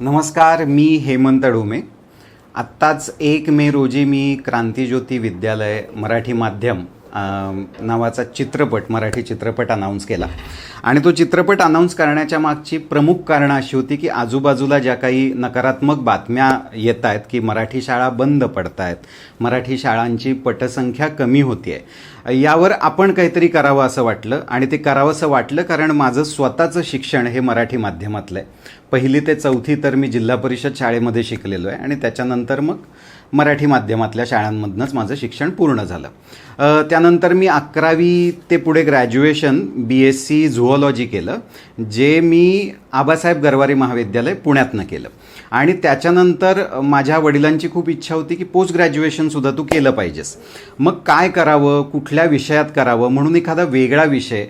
नमस्कार मी हेमंत डोमे. आत्ताच एक मे रोजी मी क्रांतिज्योती विद्यालय मराठी माध्यम नावाचा चित्रपट मराठी चित्रपट अनाऊन्स केला. आणि तो चित्रपट अनाऊन्स करण्याच्या मागची प्रमुख कारणं अशी होती की आजूबाजूला ज्या काही नकारात्मक बातम्या येत आहेत की मराठी शाळा बंद पडत आहेत मराठी शाळांची पटसंख्या कमी होती आहे यावर आपण काहीतरी करावं असं वाटलं. आणि ते करावंसं वाटलं कारण माझं स्वतःचं शिक्षण हे मराठी माध्यमातलं आहे पहिली ते चौथी तर मी जिल्हा परिषद शाळेमध्ये शिकलेलो आहे आणि त्याच्यानंतर मग मराठी माध्यमातल्या शाळांमधनंच माझं शिक्षण पूर्ण झालं. त्यानंतर मी अकरावी ते पुढे graduation B S C zoology केलं जे मी आबासाहेब गरवारी महाविद्यालय पुण्यातनं केलं. आणि त्याच्यानंतर माझ्या वडिलांची खूप इच्छा होती की पोस्ट ग्रॅज्युएशनसुद्धा तू केलं पाहिजेस. मग काय करावं कुठल्या विषयात करावं म्हणून एखादा वेगळा विषय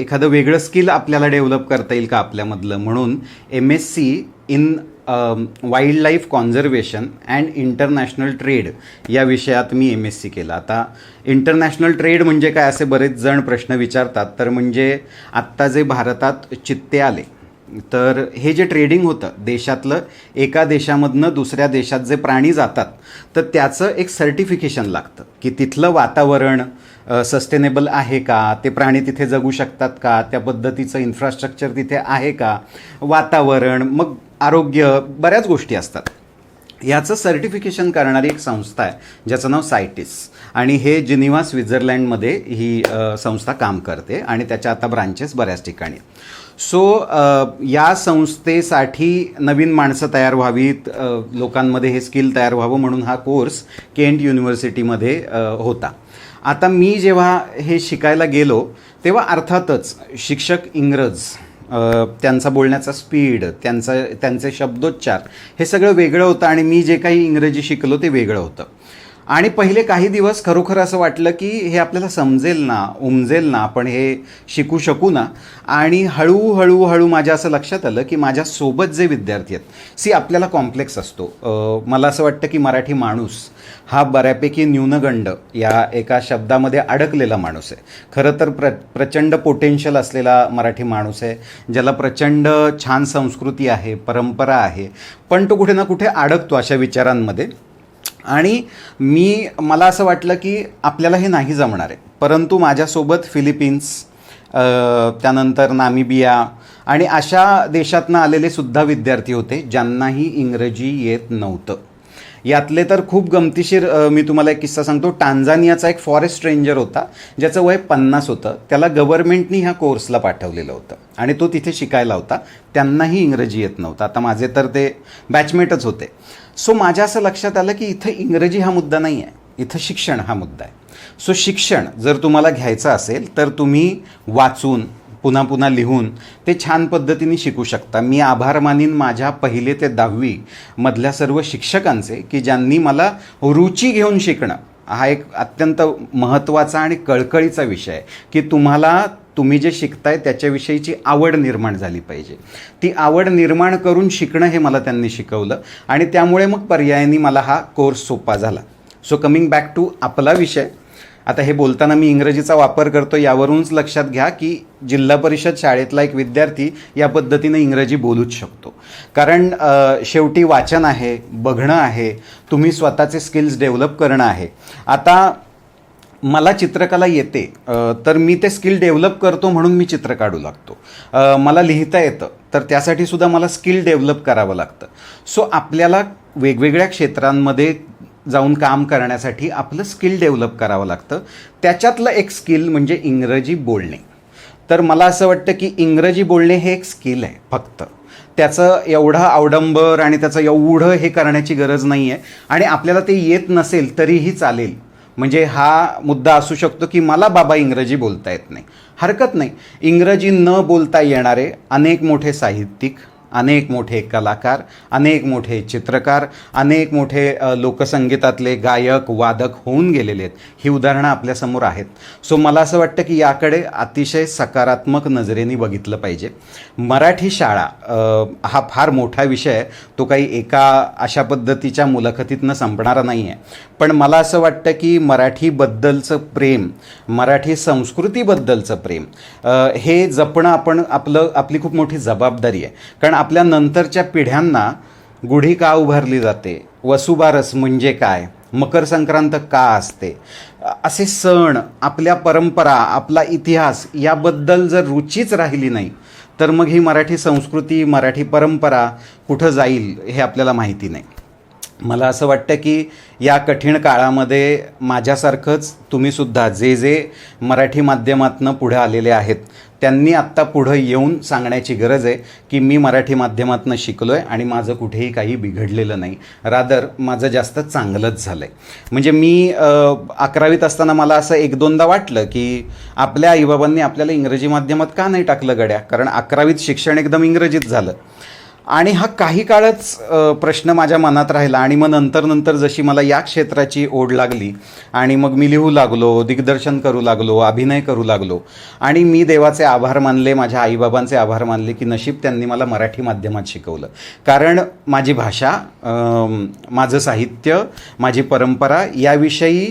एखादं वेगळं स्किल आपल्याला डेव्हलप करता येईल का आपल्यामधलं म्हणून M S C in wildlife conservation and international trade या विषयात मी एम एस सी केलं. आता इंटरनॅशनल ट्रेड म्हणजे काय असे बरेच जण प्रश्न विचारतात. तर म्हणजे आत्ता जे भारतात चित्ते आले तर हे जे ट्रेडिंग होतं देशातलं एका देशामधनं दुसऱ्या देशात जे प्राणी जातात तर त्याचं एक सर्टिफिकेशन लागतं की तिथलं वातावरण सस्टेनेबल आहे का? ते प्राणी तिथे जगू शकतात का? त्या पद्धतीचं इन्फ्रास्ट्रक्चर तिथे आहे का? वातावरण मग आरोग्य बऱ्याच गोष्टी असतात. याचं सर्टिफिकेशन करणारी एक संस्था आहे ज्याचं नाव सायटिस. आणि हे जिनिवा स्वित्झर्लंडमध्ये ही संस्था काम करते आणि त्याच्या आता ब्रांचेस बऱ्याच ठिकाणी सो या संस्थेसाठी नवीन माणसं तयार व्हावीत लोकांमध्ये हे स्किल तयार व्हावं म्हणून हा कोर्स केंट युनिव्हर्सिटीमध्ये होता. आता मी जेव्हा हे शिकायला गेलो तेव्हा अर्थातच शिक्षक इंग्रज त्यांचा बोलण्याचा स्पीड त्यांचा त्यांचे शब्दोच्चार हे सगळं वेगळं होतं आणि मी जे काही इंग्रजी शिकलो ते वेगळं होतं. आणि पहिले काही दिवस खरोखर असं वाटलं की हे आपल्याला समजेल ना उमजेल ना आपण हे शिकू शकू ना. आणि हळूहळू हळू माझ्या असं लक्षात आलं की माझ्यासोबत जे विद्यार्थी आहेत सी आपल्याला कॉम्प्लेक्स असतो. मला असं वाटतं की मराठी माणूस हा बऱ्यापैकी न्यूनगंड या एका शब्दामध्ये अडकलेला माणूस आहे. खरं तर प्र प्रचंड पोटेन्शियल असलेला मराठी माणूस आहे ज्याला प्रचंड छान संस्कृती आहे परंपरा आहे पण तो कुठे ना कुठे अडकतो अशा विचारांमध्ये. आणि मी मला असं वाटलं की आपल्याला हे नाही जमणार आहे. परंतु माझ्यासोबत फिलिपिन्स त्यानंतर नामिबिया आणि अशा देशातनं आलेले सुद्धा विद्यार्थी होते ज्यांनाही इंग्रजी येत नव्हतं. यातले तर खूप गमतीशीर मी तुम्हाला एक किस्सा सांगतो. टांझानियाचा एक फॉरेस्ट रेंजर होता ज्याचं वय पन्नास होतं. त्याला गव्हर्नमेंटनी ह्या कोर्सला पाठवलेलं होतं. आणि तो तिथे शिकायला होता. त्यांनाही इंग्रजी येत नव्हता. आता माझे तर ते बॅचमेटच होते. सो माझ्या असं लक्षात आलं की इथं इंग्रजी हा मुद्दा नाही आहे इथं शिक्षण हा मुद्दा आहे. सो शिक्षण जर तुम्हाला घ्यायचं असेल तर तुम्ही वाचून पुन्हा पुन्हा लिहून ते छान पद्धतीने शिकू शकता. मी आभार मानीन माझ्या पहिले ते दहावी मधल्या सर्व शिक्षकांचे की ज्यांनी मला रुची घेऊन शिकणं. हा एक अत्यंत महत्त्वाचा आणि कळकळीचा विषय आहे की तुम्हाला तुम्ही जे शिकताय त्याच्याविषयीची आवड निर्माण झाली पाहिजे. ती आवड निर्माण करून शिकणं हे मला त्यांनी शिकवलं आणि त्यामुळे मग पर्यायाने मला हा कोर्स सोपा झाला. सो कमिंग बॅक टू आपला विषय आता हे बोलताना मी इंग्रजीचा वापर करतो यावरूनच लक्षात घ्या की जिल्हा परिषद शाळेतला एक विद्यार्थी या पद्धतीने इंग्रजी बोलूच शकतो. कारण शेवटी वाचन आहे बघणं आहे तुम्ही स्वतःचे स्किल्स डेव्हलप करणं आहे. आता मला चित्रकला येते तर मी ते स्किल डेव्हलप करतो म्हणून मी चित्र काढू लागतो. मला लिहिता येतं तर त्यासाठी सुद्धा मला स्किल डेव्हलप करावं लागतं. सो आपल्याला वेगवेगळ्या क्षेत्रांमध्ये जाऊन काम करण्यासाठी आपलं स्किल डेव्हलप करावं लागतं. त्याच्यातलं एक स्किल म्हणजे इंग्रजी बोलणे. तर मला असं वाटतं की इंग्रजी बोलणे हे एक स्किल आहे फक्त. त्याचं एवढं अवडंबर आणि त्याचं एवढं हे करण्याची गरज नाही आहे आणि आपल्याला ते येत नसेल तरीही चालेल. म्हणजे हा मुद्दा असू शकतो की मला बाबा इंग्रजी बोलता येत नाही. हरकत नाही. इंग्रजी न बोलता येणारे अनेक मोठे साहित्यिक अनेक मोठे कलाकार अनेक मोठे चित्रकार अनेक मोठे लोकसंगीतातले गायक वादक होऊन गेलेले आहेत. ही उदाहरणं आपल्यासमोर आहेत. सो मला असं वाटतं की याकडे अतिशय सकारात्मक नजरेने बघितलं पाहिजे. मराठी शाळा हा फार मोठा विषय आहे. तो काही एका अशा पद्धतीच्या मुलाखतीतनं संपणारा नाही आहे पण मला असं वाटतं की मराठीबद्दलचं प्रेम मराठी संस्कृतीबद्दलचं प्रेम हे जपणं आपण आपलं आपली खूप मोठी जबाबदारी आहे. कारण आपल्या नंतरच्या पिढ्यांना गुढी का उभारली जाते? वसुबारस म्हणजे काय? मकर संक्रांत का असते? असे सण आपल्या परंपरा आपला इतिहास याबद्दल जर रुचीच राहिली नाही तर मग ही मराठी संस्कृती मराठी परंपरा कुठं जाईल हे आपल्याला माहिती नाही. मला असं वाटतं की या कठीण काळामध्ये माझ्यासारखंच तुम्हीसुद्धा जे जे मराठी माध्यमातनं पुढे आलेले आहेत त्यांनी आत्ता पुढं येऊन सांगण्याची गरज आहे की मी मराठी माध्यमातनं शिकलो आहे आणि माझं कुठेही काही बिघडलेलं नाही. रादर माझं जास्त चांगलंच झालं आहे म्हणजे मी अकरावीत असताना मला असं एक दोनदा वाटलं की आपल्या आईबाबांनी आपल्याला इंग्रजी माध्यमात का नाही टाकलं गड्या? कारण अकरावीत शिक्षण एकदम इंग्रजीत झालं. आणि हा काही काळच प्रश्न माझ्या मनात राहिला आणि मग नंतर नंतर जशी मला या क्षेत्राची ओढ लागली आणि मग मी लिहू लागलो दिग्दर्शन करू लागलो अभिनय करू लागलो आणि मी देवाचे आभार मानले माझ्या आईबाबांचे आभार मानले की नशीब त्यांनी मला मराठी माध्यमात शिकवलं. कारण माझी भाषा माझं साहित्य माझी परंपरा याविषयी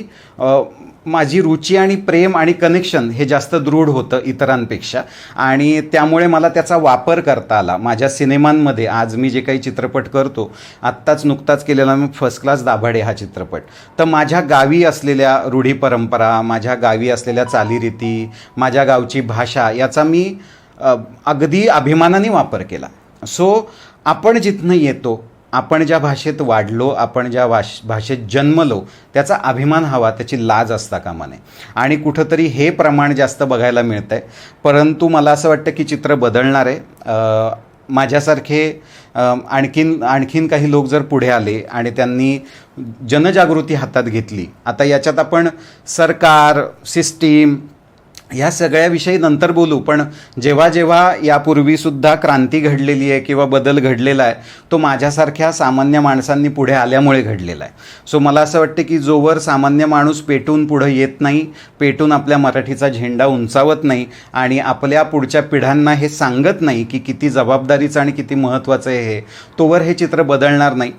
माझी रुची आणि प्रेम आणि कनेक्शन हे जास्त दृढ होतं इतरांपेक्षा. आणि त्यामुळे मला त्याचा वापर करता आला. माझ्या सिनेमांमध्ये आज मी जे काही चित्रपट करतो आत्ताच नुकताच केलेला मी फर्स्ट क्लास दाभाडे हा चित्रपट. तर माझ्या गावी असलेल्या रूढी परंपरा माझ्या गावी असलेल्या चालीरीती माझ्या गावची भाषा याचा मी अगदी अभिमानाने वापर केला. सो आपण जिथनं येतो आपण ज्या भाषेत वाढलो आपण ज्या भाष भाषेत जन्मलो त्याचा अभिमान हवा त्याची लाज असता कामा नये. आणि कुठंतरी हे प्रमाण जास्त बघायला मिळतं आहे परंतु मला असं वाटतं की चित्र बदलणार आहे माझ्यासारखे आणखीन आणखीन काही लोक जर पुढे आले आणि त्यांनी जनजागृती हातात घेतली आता याच्यात आपण सरकार सिस्टीम ह्या सगळ्याविषयी नंतर बोलू पण जेव्हा जेव्हा यापूर्वीसुद्धा क्रांती घडलेली आहे किंवा बदल घडलेला आहे तो माझ्यासारख्या सामान्य माणसांनी पुढे आल्यामुळे घडलेला आहे. सो मला असं वाटतं की जोवर सामान्य माणूस पेटून पुढं येत नाही पेटून आपल्या मराठीचा झेंडा उंचावत नाही आणि आपल्या पुढच्या पिढ्यांना हे सांगत नाही की किती जबाबदारीचं आणि किती महत्त्वाचं आहे हे तोवर हे चित्र बदलणार नाही.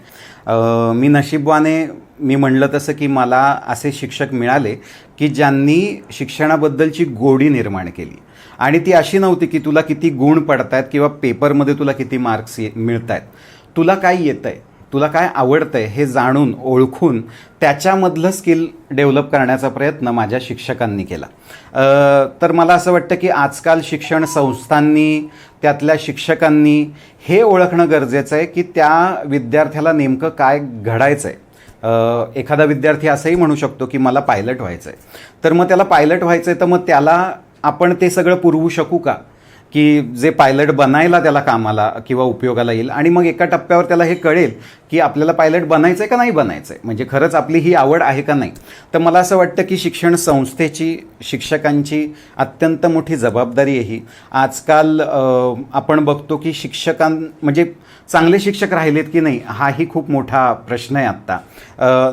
मी नशीबवाने मी म्हणलं तसं की मला असे शिक्षक मिळाले की ज्यांनी शिक्षणाबद्दलची गोडी निर्माण केली. आणि ती अशी नव्हती की तुला किती गुण पडत आहेत किंवा पेपरमध्ये तुला किती मार्क्स ये मिळत आहेत तुला काय येतं आहे तुला काय आवडतं आहे हे जाणून ओळखून त्याच्यामधलं स्किल डेव्हलप करण्याचा प्रयत्न माझ्या शिक्षकांनी केला. तर मला असं वाटतं की आजकाल शिक्षण संस्थांनी त्यातल्या शिक्षकांनी हे ओळखणं गरजेचं आहे की त्या विद्यार्थ्याला नेमकं काय घडायचं आहे एखादा विद्यार्थी असंही म्हणू शकतो की मला पायलट व्हायचं आहे तर मग त्याला पायलट व्हायचं आहे तर मग त्याला आपण ते सगळं पुरवू शकू का? की जे पायलट बनायला त्याला कामाला किंवा उपयोगाला येईल आणि मग एका टप्प्यावर त्याला हे कळेल की आपल्याला पायलट बनायचं आहे का नाही बनायचं आहे म्हणजे खरंच आपली ही आवड आहे का नाही. तर मला असं वाटतं की शिक्षण संस्थेची शिक्षकांची अत्यंत मोठी जबाबदारी आहे ही. आजकाल आपण बघतो की शिक्षकां म्हणजे चांगले शिक्षक राहिलेत की नाही हाही खूप मोठा प्रश्न आहे आत्ता.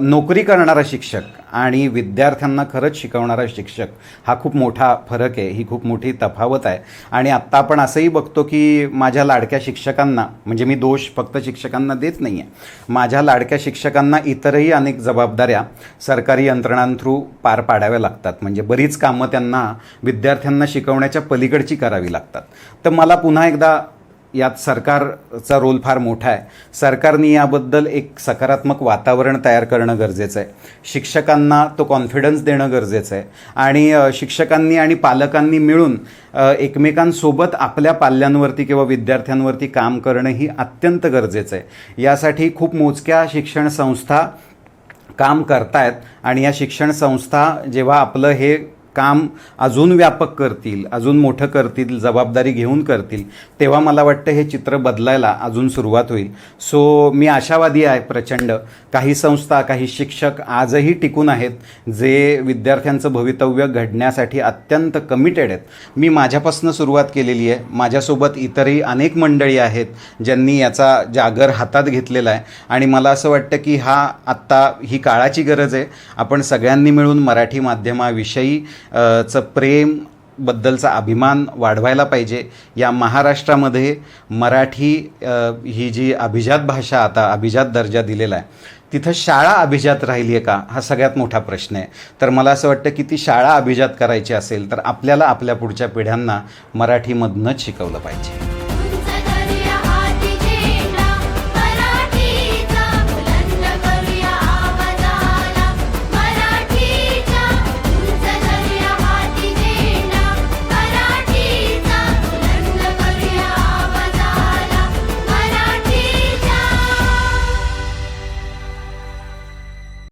नोकरी करणारा शिक्षक आणि विद्यार्थ्यांना खरंच शिकवणारा शिक्षक हा खूप मोठा फरक आहे ही खूप मोठी तफावत आहे. आणि आत्ता आपण असंही बघतो की माझ्या लाडक्या शिक्षकांना म्हणजे मी दोष फक्त शिक्षकांना देत नाही आहे माझ्या लाडक्या शिक्षकांना इतरही अनेक जबाबदाऱ्या सरकारी यंत्रणांथ्रू पार पाडाव्या लागतात. म्हणजे बरीच कामं त्यांना विद्यार्थ्यांना शिकवण्याच्या पलीकडची करावी लागतात. तर मला पुन्हा एकदा यात सरकारचा रोल फार मोठा आहे. सरकारने याबद्दल एक सकारात्मक वातावरण तयार करणं गरजेचं आहे. शिक्षकांना तो कॉन्फिडन्स देणं गरजेचं आहे. आणि शिक्षकांनी आणि पालकांनी मिळून एकमेकांसोबत आपल्या पाल्यांवरती किंवा विद्यार्थ्यांवरती काम करणं ही अत्यंत गरजेचं आहे. यासाठी खूप मोजक्या शिक्षण संस्था काम करतायत आणि या शिक्षण संस्था जेव्हा आपलं हे काम अजून व्यापक करतील अजून मोठं करतील जबाबदारी घेऊन करतील तेव्हा मला वाटतं हे चित्र बदलायला अजून सुरुवात होईल. सो मी आशावादी आहे प्रचंड. काही संस्था काही शिक्षक आजही टिकून आहेत जे विद्यार्थ्यांचं भवितव्य घडण्यासाठी अत्यंत कमिटेड आहेत. मी माझ्यापासून सुरुवात केलेली आहे. माझ्यासोबत इतरही अनेक मंडळी आहेत ज्यांनी याचा जागर हातात घेतलेला आहे. आणि मला असं वाटतं की हा आत्ता ही काळाची गरज आहे. आपण सगळ्यांनी मिळून मराठी माध्यमाविषयी चं प्रेम बद्दलचा अभिमान वाढवायला पाहिजे. या महाराष्ट्रामध्ये मराठी ही जी अभिजात भाषा आता अभिजात दर्जा दिलेला आहे तिथं शाळा अभिजात राहिली आहे का? हा सगळ्यात मोठा प्रश्न आहे. तर मला असं वाटतं की ती शाळा अभिजात करायची असेल तर आपल्याला आपल्या पुढच्या पिढ्यांना मराठीमधनंच शिकवलं पाहिजे.